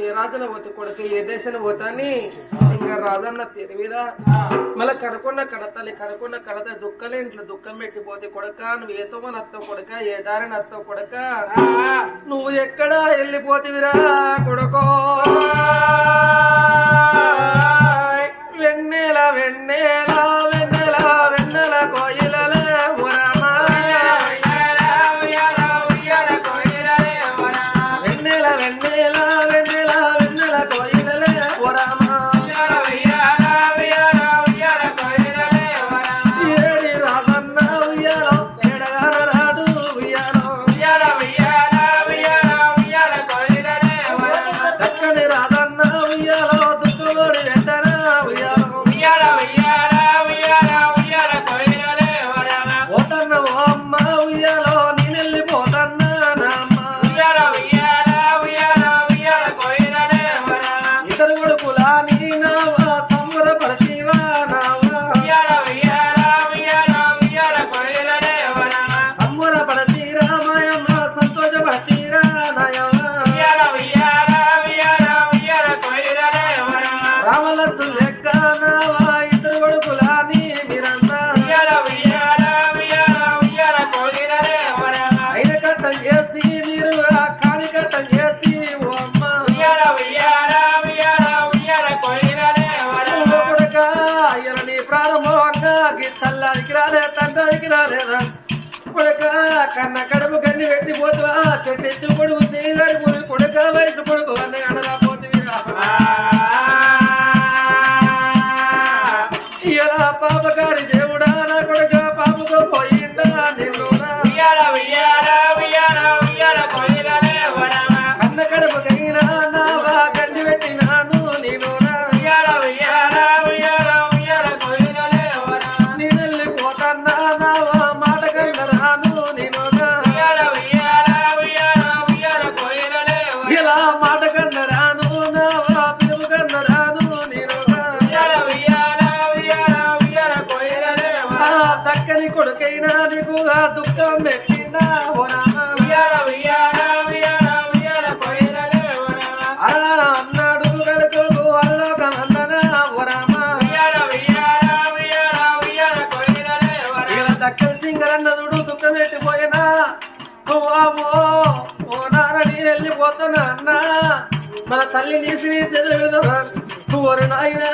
ఏ రాజున పోతే కొడుకు ఏ దేశం పోతాని ఇంకా రాజన్న పేరు మీద మళ్ళీ కడకుండా కడతాలి కడకుండా కడత దుఃఖలే ఇంట్లో దుఃఖం పెట్టిపోతే కొడక నువ్వు ఏతో మన అత్త కొడక ఏ దారిని అత్త కొడక? నువ్వు ఎక్కడ వెళ్ళిపోతివిరా కొడుకో? వెన్నెల వెన్నెల ఐన కట్టం చేసి మీరు చేసి ఓ అమ్మ. ఓ కొడుక అయ్యల నీ ప్రారంభంగా గిత్తల్లానికి రాలే తండ్రికి రాలేదా కొడుక కన్న కడుపు కన్ని పెట్టి పోతువా చెట్టు ఎత్తు కొడుకు చేయదారి పోయి కొడుక వయసు కొడుకు అన్న మాట కన్నరాను నావా పిలుపు కన్నరాను నేనురా దక్కని కొడుకైనా నీకు ఆ దుఃఖం పెట్టినా అన్నాడు కనుకో అల్లోకమందన ఇలా దక్కని సింగరన్నదుడు దుఃఖం పెట్టిపోయినా వామో ఓ నాన్న నేను వెళ్ళిపోతున్నా అన్నా మన తల్లి నీసి చదువుదా ఓరు నాయనా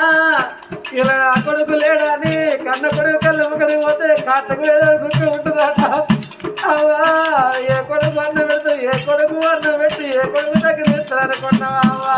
ఇలా నా కొడుకు లేడని కన్న కొడుకు కళ్ళు ముక్కడి పోతే కాటకు ఏదో గుర్తు ఉంటుందట. అవా ఏ కొడుకు అన్న పెడితే ఏ కొడుకు అన్న పెట్టి ఏ కొడుకు దగ్గర ఇస్తారనుకున్నావా